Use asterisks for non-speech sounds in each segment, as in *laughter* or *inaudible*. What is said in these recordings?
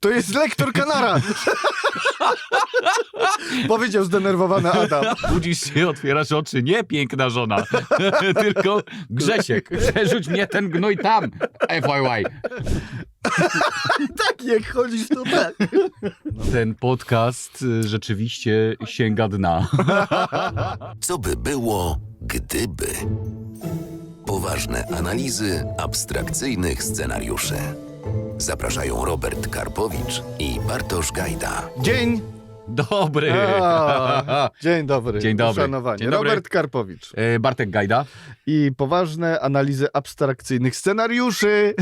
To jest lektor Kanara! Powiedział zdenerwowany Adam. Budzisz się, otwierasz oczy, nie piękna żona, *laughs* tylko Grzesiek. Przerzuć mnie ten gnój tam, FYY. Tak, jak chodzisz, to tak. Ten podcast y, rzeczywiście sięga dna. Co by było, gdyby? Poważne analizy abstrakcyjnych scenariuszy. Zapraszają Robert Karpowicz i Bartosz Gajda. Dzień. Dobry. A, *laughs* dzień dobry. Dzień dobry. Uszanowanie. Dzień dobry. Robert Karpowicz. E, Bartek Gajda. I poważne analizy abstrakcyjnych scenariuszy. *laughs*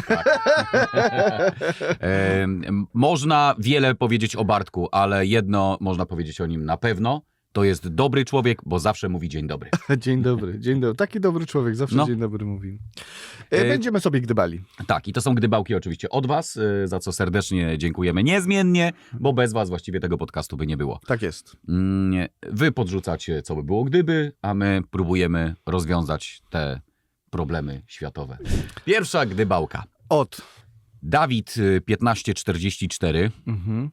E, m- można wiele powiedzieć o Bartku, ale jedno można powiedzieć o nim na pewno. To jest dobry człowiek, bo zawsze mówi dzień dobry. *laughs* Dzień dobry, dzień dobry. Taki dobry człowiek, zawsze No. dzień dobry mówi. E, E, Będziemy sobie gdybali. Tak, i to są gdybałki oczywiście od was, e, za co serdecznie dziękujemy niezmiennie, bo bez was właściwie tego podcastu by nie było. Tak jest. Mm. Wy podrzucacie, co by było gdyby, a my próbujemy rozwiązać te problemy światowe. Pierwsza gdybałka. Od Dawid y, 1544, mhm.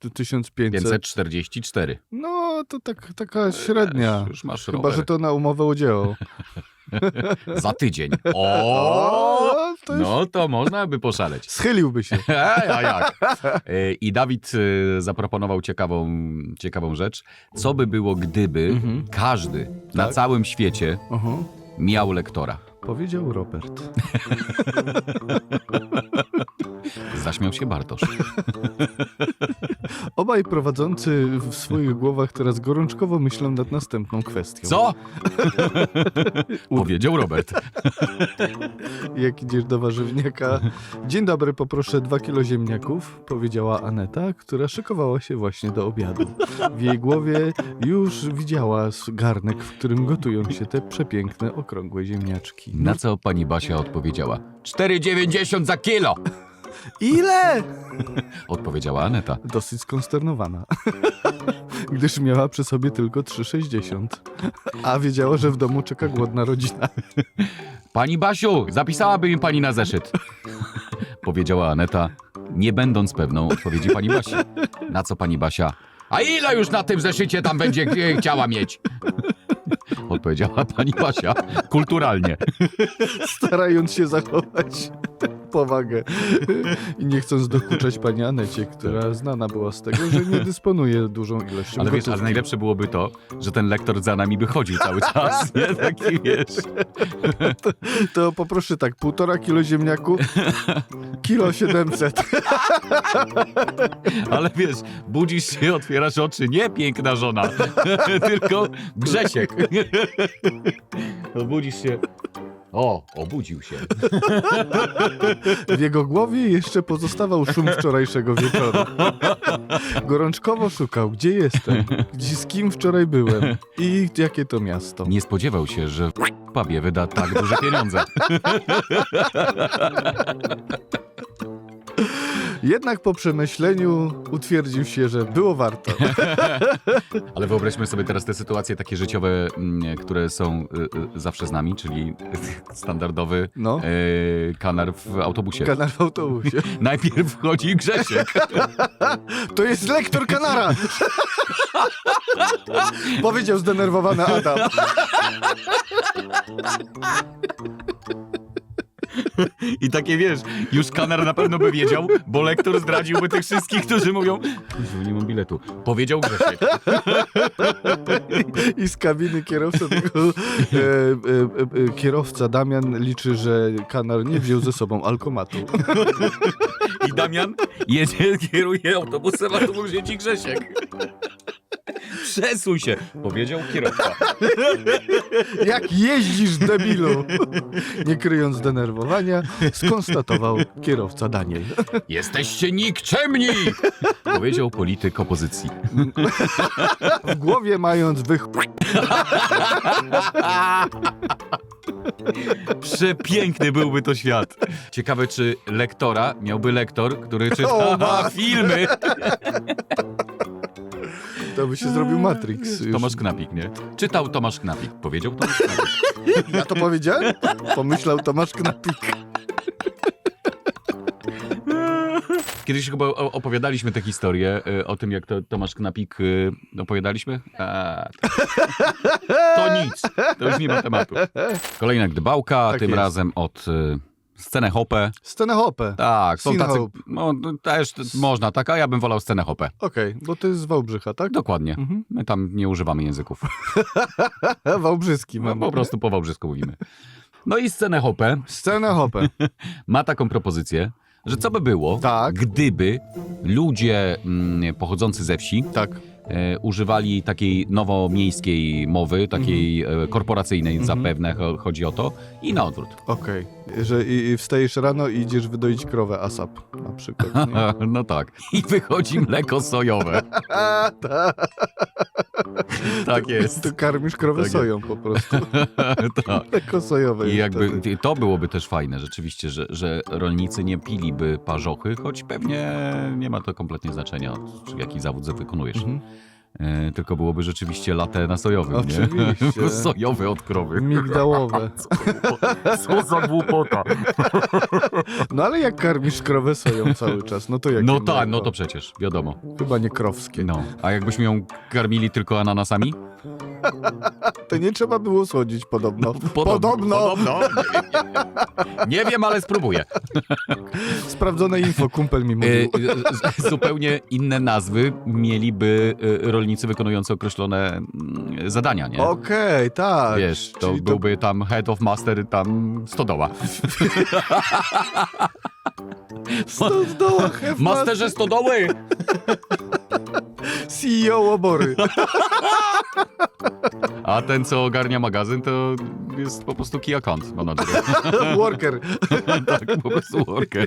To 1500. 544. No, to tak, taka średnia. Już masz Chyba, rower. że to na umowę o dzieło. *laughs* Za tydzień. O! to już No to można by poszaleć. schyliłby się. *laughs* A jak? Y, I Dawid y, zaproponował ciekawą, ciekawą rzecz. Co by było, gdyby Mhm. każdy na Tak. całym świecie Aha. miał lektora? Powiedział Robert. *laughs* Zaśmiał się Bartosz. *laughs* Obaj prowadzący w swoich głowach teraz gorączkowo myślą nad następną kwestią. Co? *laughs* Powiedział Robert. *laughs* Jak idziesz do warzywniaka. Dzień dobry, poproszę dwa kilo ziemniaków, powiedziała Aneta, która szykowała się właśnie do obiadu. W jej głowie już widziała garnek, w którym gotują się te przepiękne, okrągłe ziemniaczki. Na co pani Basia odpowiedziała? 4,90 za kilo! Ile? *laughs* Odpowiedziała Aneta. Dosyć skonsternowana. *laughs* Gdyż miała przy sobie tylko 3,60. A wiedziała, że w domu czeka głodna rodzina. *laughs* Pani Basiu, zapisałaby mi pani na zeszyt. Powiedziała Aneta, nie będąc pewną odpowiedzi pani Basi. Na co pani Basia? A ile już na tym zeszycie tam będzie e, chciała mieć? Odpowiedziała pani Basia kulturalnie. starając się zachować powagę i nie chcąc dokuczać pani Anecie, która znana była z tego, że nie dysponuje dużą ilością Ale wiesz, ale najlepsze byłoby to, że ten lektor za nami by chodził cały czas. *laughs* Nie? Taki wiesz. To poproszę tak, półtora kilo ziemniaku, kilo siedemset. *laughs* Ale wiesz, budzisz się, otwierasz oczy, nie piękna żona, *laughs* tylko Grzesiek. Budzisz się. O, obudził się. *laughs* W jego głowie jeszcze pozostawał szum wczorajszego wieczoru. Gorączkowo szukał, gdzie jestem, gdzie, z kim wczoraj byłem i jakie to miasto. Nie spodziewał się, że w pubie wyda tak duże pieniądze. *laughs* Jednak po przemyśleniu utwierdził się, że było warto. *laughs* Ale wyobraźmy sobie teraz te sytuacje takie życiowe, mm, które są y, y, zawsze z nami, czyli *laughs* standardowy No. y, kanar w autobusie. Kanał w autobusie. *laughs* Najpierw wchodzi Grzesiek. To jest lektor Kanara! Powiedział zdenerwowany Adam. *laughs* I takie wiesz, już kanar na pewno by wiedział, bo lektor zdradziłby tych wszystkich, którzy mówią, "Jezu, nie mam biletu. Powiedział Grzesiek. *laughs* I z kabiny kierowca tego e, e, e, kierowca Damian liczy, że Kanar nie wziął ze sobą alkomatu. *laughs* I Damian jedzie, kieruje autobusem, a tu mu siedzi Grzesiek. Przesuń się, powiedział kierowca. *laughs* Jak jeździsz, debilu! Nie kryjąc zdenerwowania, skonstatował kierowca Daniel. *laughs* Jesteście nikczemni! Powiedział polityk opozycji. W głowie mając wych... Przepiękny byłby to świat. Ciekawe, czy lektora miałby lektor, który O, czyta ma- *laughs* filmy. To by się zrobił Matrix. Już. Tomasz Knapik, nie? Czytał Tomasz Knapik. Powiedział Tomasz Knapik. Ja to powiedziałem? Pomyślał Tomasz Knapik. Kiedyś chyba opowiadaliśmy tę historię y, o tym, jak to Tomasz Knapik y, opowiadaliśmy. A, to, to nic, to już nie ma tematu. Kolejna gdybałka, Tak tym jest. razem od y, scenę hopę. Scenę hopę. Tak, są tacy, no też można, tak, a ja bym wolał scenę hopę. Okej, bo to jest z Wałbrzycha, tak? Dokładnie. Mhm. My tam nie używamy języków. *laughs* Wałbrzyski No, po prostu po wałbrzysku mówimy. No i scenę hopę Scenę hopę. *laughs* ma taką propozycję, że co by było, Tak. gdyby ludzie mm, pochodzący ze wsi Tak. E, używali takiej nowomiejskiej mowy, takiej e, korporacyjnej Mhm. zapewne, cho- chodzi o to, i na odwrót. Okej. Że i, i wstajesz rano i idziesz wydoić krowę ASAP na przykład. *laughs* No tak. I wychodzi mleko sojowe. *laughs* *laughs* Tak. Jest. To karmisz krowę Tak soją po prostu. *laughs* tak. Mleko sojowe. I jakby wtedy. to byłoby też fajne, rzeczywiście, że, że rolnicy nie piliby parzochy, choć pewnie nie ma to kompletnie znaczenia, jaki zawód wykonujesz. Mhm. E, tylko byłoby rzeczywiście latę na sojowym, Oczywiście. *laughs* nie? Sojowe od krowy. Migdałowe. *laughs* Co za głupota. *laughs* No ale jak karmisz krowę soją cały czas, no to jak No tak, no to przecież, wiadomo. Chyba nie krowskie. No. A jakbyśmy ją karmili tylko ananasami? To nie trzeba było słodzić podobno. Podobno. Podobno. Nie wiem, ale spróbuję. Sprawdzone info, kumpel mi mówił. e, zupełnie inne nazwy mieliby e, rolnicy wykonujący określone mm, zadania, nie? Okej, tak. Wiesz, to Czyli byłby tam head of master, tam stodoła. To zdoła hef Masterze stodoły! CEO obory. *laughs* A ten, co ogarnia magazyn, to jest po prostu key account manager. *laughs* Worker. *laughs* tak, po prostu worker.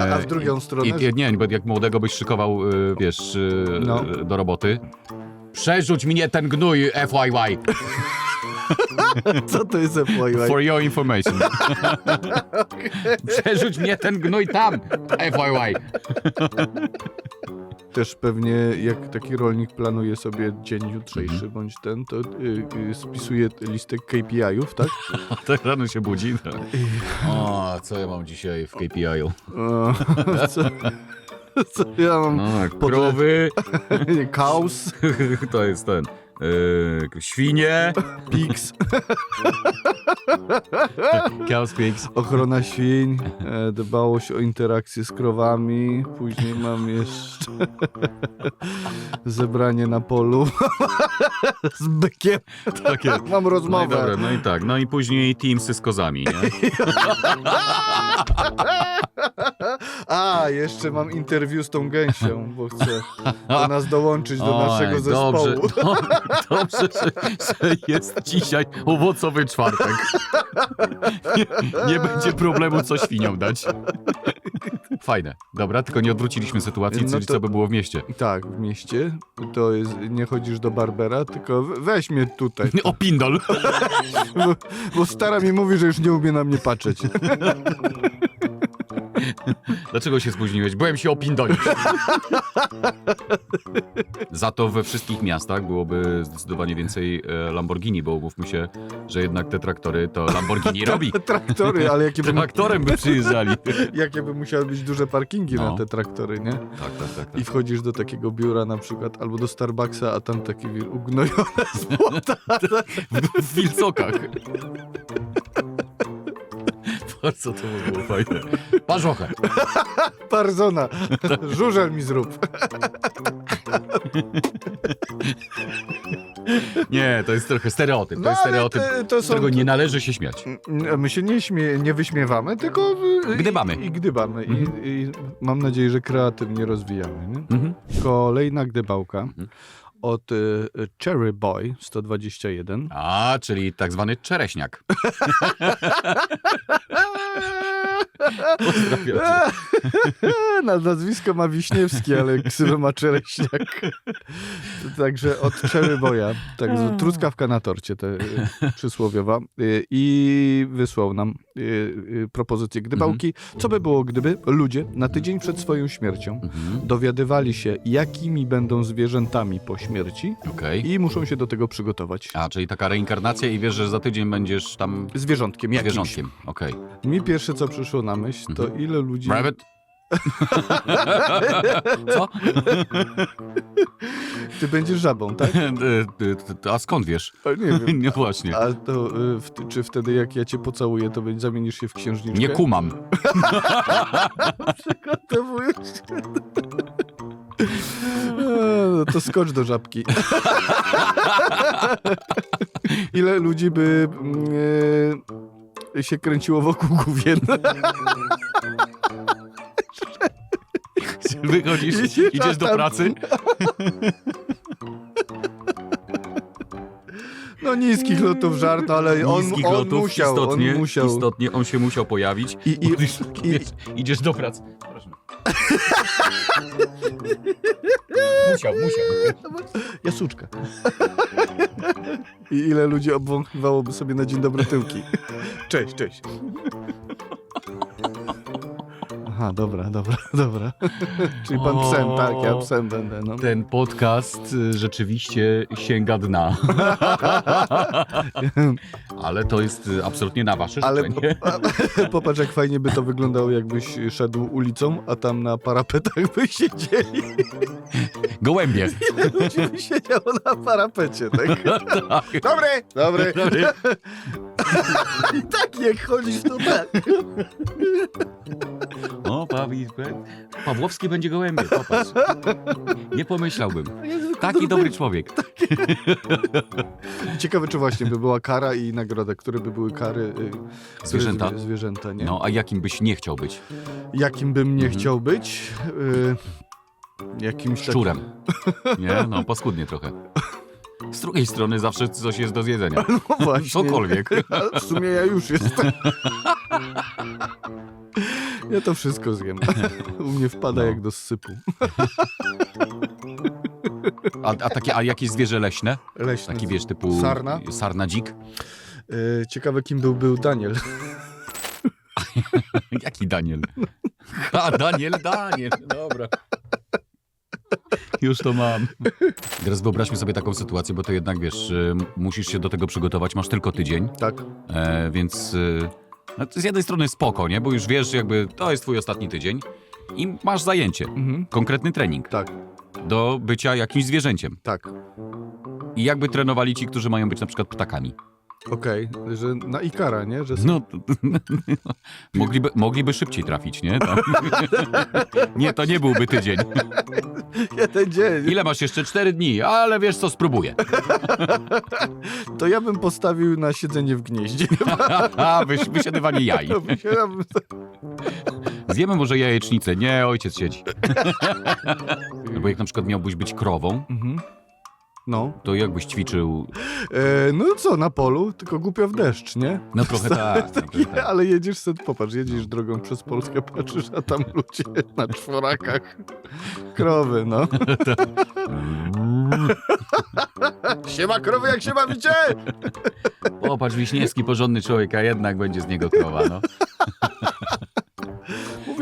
A, a w drugą stronę? I, i, nie, bo jak młodego byś szykował, y, wiesz, y, No. y, do roboty. Przerzuć mnie ten gnój, FYY. Co to jest FYI? For your information. Przerzuć mnie ten gnój tam, FYY. Też pewnie jak taki rolnik planuje sobie dzień jutrzejszy Mhm. bądź ten, to y, y, spisuje listę KPI-ów, tak? *laughs* Tak rano się budzi. Tak. O, co ja mam dzisiaj w KPI-u? O, co, co ja mam? No, krowy, *laughs* Kaus, *laughs* to jest ten, yy, świnie, pigs, cows, pigs. ochrona świń, e, dbałość o interakcję z krowami, później mam jeszcze *laughs* zebranie na polu *laughs* z bykiem, Tak jest. mam No i, dobra, rozmowę. no i tak, no i później teamsy z kozami, nie? *laughs* A, jeszcze mam interwiu z tą gęsią, bo chcę *laughs* do nas dołączyć do Oj, naszego zespołu. Dobrze, *laughs* do, dobrze że, że jest dzisiaj owocowy czwartek. Nie, nie będzie problemu, co świniom dać. Fajne. Dobra, tylko nie odwróciliśmy sytuacji, No czyli to- co by było w mieście. Tak, w mieście to jest, nie chodzisz do Barbera, tylko we- weź mnie tutaj, *laughs* O, pindol. bo, bo stara mi mówi, że już nie umie na mnie patrzeć. Dlaczego się spóźniłeś? Byłem się opindolić. Za to we wszystkich miastach byłoby zdecydowanie więcej e, Lamborghini, bo umówmy się, że jednak te traktory to Lamborghini *laughs* robi. Traktory, ale jakie by, Traktorem by przyjeżdżali. *laughs* jakie by musiały być duże parkingi No. na te traktory, nie? Tak, tak, tak. tak. I wchodzisz do takiego biura na przykład, albo do Starbucksa, a tam taki wir ugnojone *laughs* złota. w, w wilcokach. Bardzo to by było fajne. Parzochę. Parzona, *laughs* żużel mi zrób. Nie, to jest trochę stereotyp. To No, jest ale stereotyp, te- to z są- którego nie należy się śmiać. My się nie, śmie, nie wyśmiewamy, tylko y, Gdybamy. I, i gdybamy. Mhm. I, I mam nadzieję, że kreatywnie rozwijamy. Nie? Mhm. Kolejna gdybałka Mhm. Od y, Cherry Boy 121. A, czyli tak zwany czereśniak. *laughs* *laughs* Na nazwisko ma Wiśniewski, ale ksywę ma Czereśniak. Także od Cherry Boya, tak, z- truskawka na torcie te, y, przysłowiowa. Y, I wysłał nam propozycję gdybałki. Co by było, gdyby ludzie na tydzień przed swoją śmiercią Mhm. dowiadywali się, jakimi będą zwierzętami po śmierci Okej. i muszą się do tego przygotować. A, czyli taka reinkarnacja i wiesz, że za tydzień będziesz tam Zwierzątkiem jakimś. zwierzątkiem. Okej. Mi pierwsze, co przyszło na myśl, to Mhm. ile ludzi... Rabbit? *laughs* Co? *laughs* Ty będziesz żabą, tak? *laughs* A skąd wiesz? A nie wiem. Nie właśnie. A to y, w, czy wtedy jak ja cię pocałuję, to będzie- zamienisz się w księżniczkę? Nie kumam. Przygotowujesz się. *laughs* No to skocz do żabki. *laughs* Ile ludzi by mm, e, się kręciło wokół główien? *laughs* Wychodzisz, Idziesz, idziesz do tam- pracy. No niskich lotów żart, ale on, Niskich on lotów, musiał, istotnie, on musiał. istotnie on się musiał pojawić. I, i, idziesz do pracy. Musiał, musiał. Jasuczka. I ile ludzi obwąchiwałoby sobie na dzień dobry tyłki. Cześć, cześć. Aha, dobra, dobra, *laughs* dobra. *laughs* Czyli pan psem, tak, ja psem będę, no. Ten podcast y, rzeczywiście sięga dna. *laughs* Ale to jest y, absolutnie na wasze Ale życzenie. popatrz, jak fajnie by to wyglądało, jakbyś szedł ulicą, a tam na parapetach by siedzieli. Gołębie. Ludzi by siedziało na parapecie, tak? tak. Dobry, dobry. Dobry. Tak, jak chodzisz, to tak. O, Pawi, Pawłowski będzie gołębie, popatrz. Nie pomyślałbym. Taki dobry człowiek. Ciekawe, czy właśnie by była kara i nagroda, które by były kary. y, które Zwierzęta? zwie- Zwierzęta, nie? No, a jakim byś nie chciał być? Jakim bym nie Mhm. chciał być? Y, jakimś takim- Szczurem. *laughs* Nie? No, paskudnie trochę. Z drugiej strony zawsze coś jest do zjedzenia. No właśnie. Cokolwiek. *laughs* W sumie ja już jestem. *laughs* Ja to wszystko zjem. *laughs* U mnie wpada No. jak do sypu. A, a, takie, a jakieś zwierzę leśne? Leśny. Taki wiesz, typu Sarna? sarna dzik? Y, ciekawe, kim był, był Daniel. *laughs* Jaki Daniel? *laughs* A, Daniel, Daniel, dobra. Już to mam. Teraz wyobraźmy sobie taką sytuację, bo to jednak wiesz, y, musisz się do tego przygotować, masz tylko tydzień, Tak. e, więc y, z jednej strony spoko, nie? Bo już wiesz, jakby to jest twój ostatni tydzień i masz zajęcie, Mhm. konkretny trening Tak, do bycia jakimś zwierzęciem. tak. I jakby trenowali ci, którzy mają być na przykład ptakami. Okej, że na Ikara, nie? Że No, to- *laughs* mogliby, mogliby szybciej trafić, nie? Tam. *laughs* Nie, to nie byłby tydzień. *laughs* jeden dzień. Ile masz jeszcze? Cztery dni, ale wiesz co, spróbuję. To ja bym postawił na siedzenie w gnieździe. Wyś, wysiadywanie jaj. To by się- ja bym- Zjemy może jajecznicę. Nie, ojciec siedzi. No bo jak na przykład miałbyś być krową, Mhm. No. to jakbyś ćwiczył... E, no co, na polu, tylko głupio w deszcz, nie? No trochę tak. *laughs* No, trochę tak. Ale jedziesz sobie, popatrz, jedziesz drogą przez Polskę, patrzysz, a tam ludzie *laughs* na czworakach. Krowy, no. *laughs* Siema krowy, jak się bawicie? Popatrz, Wiśniewski porządny człowiek, a jednak będzie z niego krowa, no.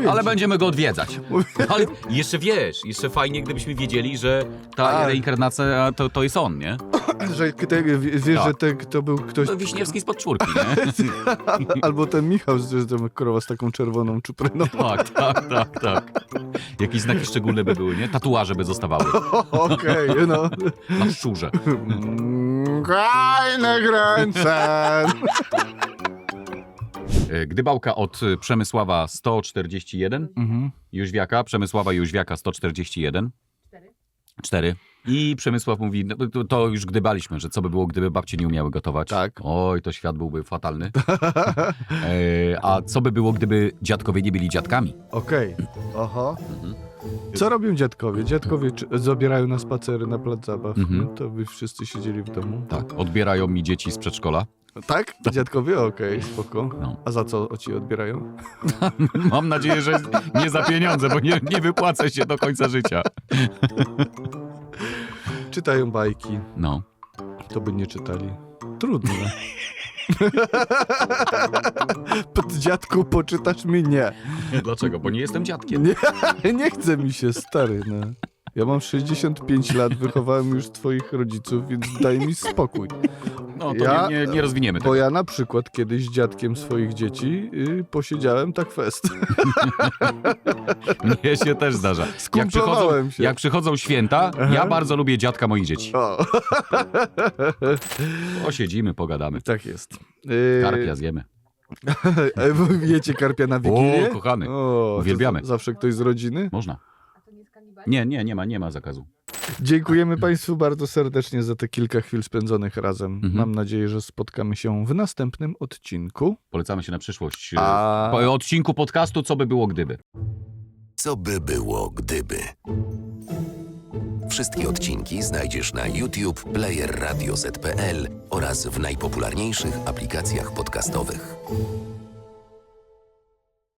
Mówię Ale ci. będziemy go odwiedzać. *laughs* Ale jeszcze wiesz, jeszcze fajnie, gdybyśmy wiedzieli, że ta A. reinkarnacja to, to jest on, nie? *laughs* Że te, wie- wiesz, Tak. że to był ktoś, To Wiśniewski z podczwórki, nie? *laughs* albo ten Michał, że tam krowa z taką czerwoną czupryną. Tak, tak, tak, tak. Jakieś znaki szczególne by były, nie? Tatuaże by zostawały Okej, no. na szczurze. Keine Grenzen. E, Gdybałka od e, Przemysława 141, Mhm. Jóźwiaka, Przemysława Jóźwiaka 141. Cztery. I Przemysław mówi, no, to, to już gdybaliśmy, że co by było, gdyby babcie nie umiały gotować. Tak. Oj, to świat byłby fatalny. *laughs* E, a co by było, gdyby dziadkowie nie byli dziadkami? Okej, aha. Mhm. Co robią dziadkowie? Dziadkowie czy, zabierają na spacery na plac zabaw. Mhm. To by wszyscy siedzieli w domu. Tak. Odbierają mi dzieci z przedszkola. Tak? Dziadkowie? Okej, spoko. No. A za co ci odbierają? *laughs* Mam nadzieję, że nie za pieniądze, bo nie, nie wypłacę się do końca życia. Czytają bajki. No. To by nie czytali. Trudne. *laughs* Pod dziadku poczytasz mi? Nie. Dlaczego? Bo nie jestem dziadkiem. Nie, *laughs* nie chce mi się, stary. No. Ja mam 65 lat, wychowałem już twoich rodziców, więc daj mi spokój. No to Ja- nie, nie, nie rozwiniemy Bo tego. ja na przykład kiedyś z dziadkiem swoich dzieci y, posiedziałem tak fest. *laughs* Mnie się też zdarza. Jak przychodzą, się. jak przychodzą święta, ja Aha. bardzo lubię dziadka moich dzieci. O, *laughs* Posiedzimy, pogadamy. tak jest. Y, Karpia zjemy. *laughs* e, Wiecie karpia na Wigilię? O, kochany. O, Uwielbiamy. Zawsze ktoś z rodziny? Można. Nie, nie, nie ma, nie ma zakazu. Dziękujemy Państwu bardzo serdecznie za te kilka chwil spędzonych razem. Mhm. Mam nadzieję, że spotkamy się w następnym odcinku. Polecamy się na przyszłość. A- Po odcinku podcastu Co by było gdyby. Co by było gdyby? Wszystkie odcinki znajdziesz na YouTube, Player Radio ZPL oraz w najpopularniejszych aplikacjach podcastowych.